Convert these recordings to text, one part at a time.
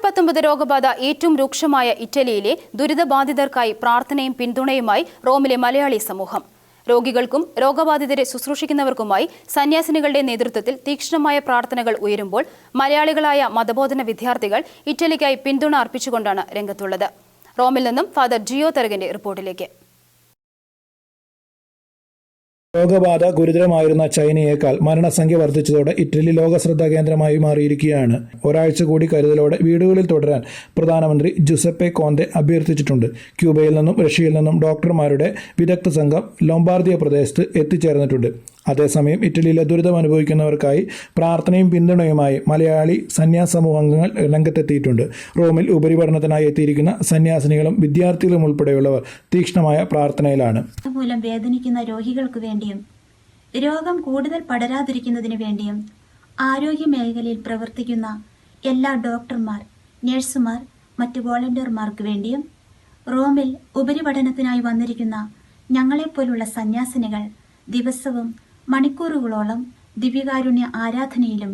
Covid പത്തൊമ്പത് രോഗബാധ ഏറ്റവും രൂക്ഷമായ ഇറ്റലിയിലെ ദുരിതബാധിതർക്കായി പ്രാർത്ഥനയും പിന്തുണയുമായി റോമിലെ മലയാളി സമൂഹം. രോഗികൾക്കും രോഗബാധിതരെ ശുശ്രൂഷിക്കുന്നവർക്കുമായി സന്യാസിനികളുടെ നേതൃത്വത്തിൽ തീക്ഷ്ണമായ പ്രാർത്ഥനകൾ ഉയരുമ്പോൾ മലയാളികളായ മതബോധന വിദ്യാർത്ഥികൾ ഇറ്റലിക്കായി പിന്തുണ അർപ്പിച്ചുകൊണ്ടാണ് രംഗത്തുള്ളത്. റോമിൽ നിന്നും ഫാദർ ജിയോ തെറകിന്റെ റിപ്പോർട്ടിലേക്ക്. രോഗബാധ ഗുരുതരമായിരുന്ന ചൈനയേക്കാൾ മരണസംഖ്യ വർദ്ധിച്ചതോടെ ഇറ്റലി ലോകശ്രദ്ധാ കേന്ദ്രമായി മാറിയിരിക്കുകയാണ്. ഒരാഴ്ച കൂടി കരുതലോടെ വീടുകളിൽ തുടരാൻ പ്രധാനമന്ത്രി ജുസപ്പെ കോന്തെ അഭ്യർത്ഥിച്ചിട്ടുണ്ട്. ക്യൂബയിൽ നിന്നും റഷ്യയിൽ നിന്നും ഡോക്ടർമാരുടെ വിദഗ്ധ സംഘം ലൊംബാർദിയ പ്രദേശത്ത് എത്തിച്ചേർന്നിട്ടുണ്ട്. അതേസമയം ഇറ്റലിയിലെ ദുരിതം അനുഭവിക്കുന്നവർക്കായി പ്രാർത്ഥനയും പിന്തുണയുമായി മലയാളി സന്യാസ അംഗങ്ങൾ രംഗത്തെത്തിയിട്ടുണ്ട്. റോമിൽ ഉപരിപഠനത്തിനായി എത്തിയിരിക്കുന്ന സന്യാസിനികളും വിദ്യാർത്ഥികളും ഉൾപ്പെടെയുള്ളവർ തീക്ഷ്ണമായ പ്രാർത്ഥനയിലാണ്. മൂലം വേദനിക്കുന്ന രോഗികൾക്ക് വേണ്ടിയും രോഗം കൂടുതൽ പടരാതിരിക്കുന്നതിന് വേണ്ടിയും ആരോഗ്യ മേഖലയിൽ പ്രവർത്തിക്കുന്ന എല്ലാ ഡോക്ടർമാർ നഴ്സുമാർ മറ്റ് വോളണ്ടിയർമാർക്ക് വേണ്ടിയും റോമിൽ ഉപരിപഠനത്തിനായി വന്നിരിക്കുന്ന ഞങ്ങളെപ്പോലുള്ള സന്യാസിനികൾ ദിവസവും മണിക്കൂറുകളോളം ദിവ്യകാരുണ്യ ആരാധനയിലും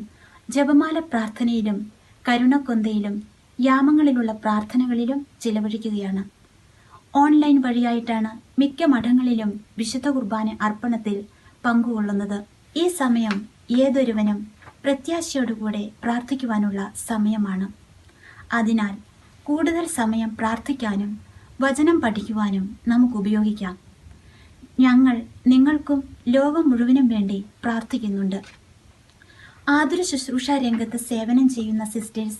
ജപമാല പ്രാർത്ഥനയിലും കരുണക്കൊന്തയിലും യാമങ്ങളിലുള്ള പ്രാർത്ഥനകളിലും ചിലവഴിക്കുകയാണ്. ഓൺലൈൻ വഴിയായിട്ടാണ് മിക്ക മഠങ്ങളിലും വിശുദ്ധ കുർബാന അർപ്പണത്തിൽ പങ്കുകൊള്ളുന്നത്. ഈ സമയം ഏതൊരുവനും പ്രത്യാശയോടുകൂടെ പ്രാർത്ഥിക്കുവാനുള്ള സമയമാണ്. അതിനാൽ കൂടുതൽ സമയം പ്രാർത്ഥിക്കാനും വചനം പഠിക്കുവാനും നമുക്ക് ഉപയോഗിക്കാം. ഞങ്ങൾ നിങ്ങൾക്കും ലോകം മുഴുവനും വേണ്ടി പ്രാർത്ഥിക്കുന്നുണ്ട്. ആതുര ശുശ്രൂഷ രംഗത്ത് സേവനം ചെയ്യുന്ന സിസ്റ്റേഴ്സ്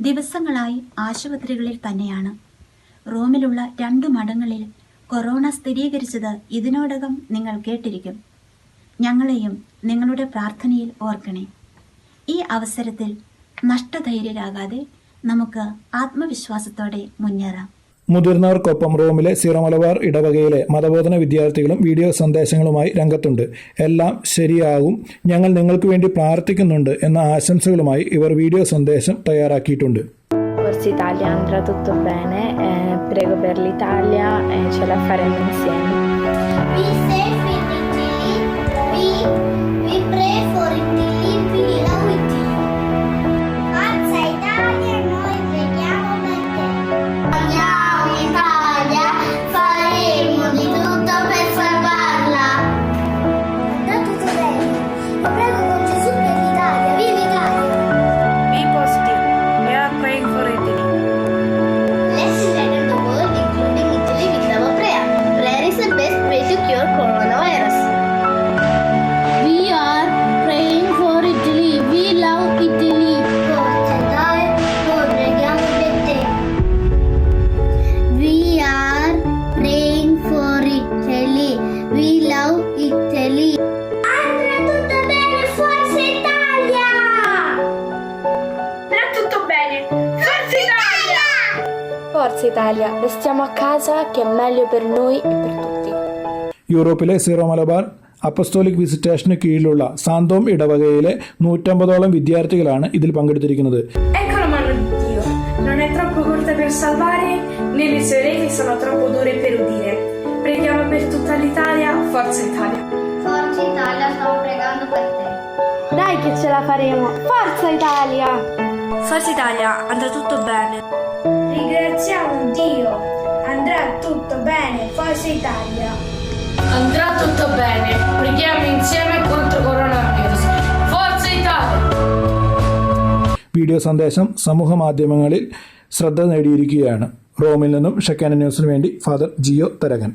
ദിവസങ്ങളായി ആശുപത്രികളിൽ തന്നെയാണ്. റോമിലുള്ള രണ്ടു മഠങ്ങളിൽ കൊറോണ സ്ഥിരീകരിച്ചത് ഇതിനോടകം നിങ്ങൾ കേട്ടിരിക്കും. ഞങ്ങളെയും നിങ്ങളുടെ പ്രാർത്ഥനയിൽ ഓർക്കണേ. ഈ അവസരത്തിൽ നഷ്ടധൈര്യരാകാതെ നമുക്ക് ആത്മവിശ്വാസത്തോടെ മുന്നേറാം. മുതിർന്നവർക്കൊപ്പം റോമിലെ സിറമലബാർ മലബാർ ഇടവകയിലെ മതബോധന വിദ്യാർത്ഥികളും വീഡിയോ സന്ദേശങ്ങളുമായി രംഗത്തുണ്ട് എല്ലാം ശരിയാകും ഞങ്ങൾ നിങ്ങൾക്ക് വേണ്ടി പ്രാർത്ഥിക്കുന്നുണ്ട് എന്ന ആശംസകളുമായി ഇവർ വീഡിയോ സന്ദേശം തയ്യാറാക്കിയിട്ടുണ്ട് Forza Italia andrà tutto bene, eh, prego per l'Italia e ce la faremo insieme. We safe in Italy. We we pray for Forza Italia, restiamo a casa che è meglio per noi e per tutti. യൂറോപ്പിലെ zero Malabar apostolic വിസിറ്റേഷന് കീഴിലുള്ള സാന്തോം ഇടവകയിലെ നൂറ്റമ്പതോളം വിദ്യാർത്ഥികളാണ് ഇതിൽ പങ്കെടുത്തിരിക്കുന്നത് Ecco la mano di Dio. Non è troppo corta per salvare, né le sue reti sono troppo dure per udire. Preghiamo per tutta l'Italia. Forza Italia. Forza Italia, stavo pregando per te. Dai che ce la faremo! Forza Italia! Forza Italia, andrà tutto bene. Ringraziamo Dio. Andrà tutto bene, Forza Italia. Andrà tutto bene, preghiamo insieme contro coronavirus. Forza Italia! Video സന്ദേശം സമൂഹ മാധ്യമങ്ങളിൽ ശ്രദ്ധ നേടിയിരിക്കുകയാണ് റോമിൽ നിന്നും ഷെക്കാന ന്യൂസിനു വേണ്ടി father Jio Tharakan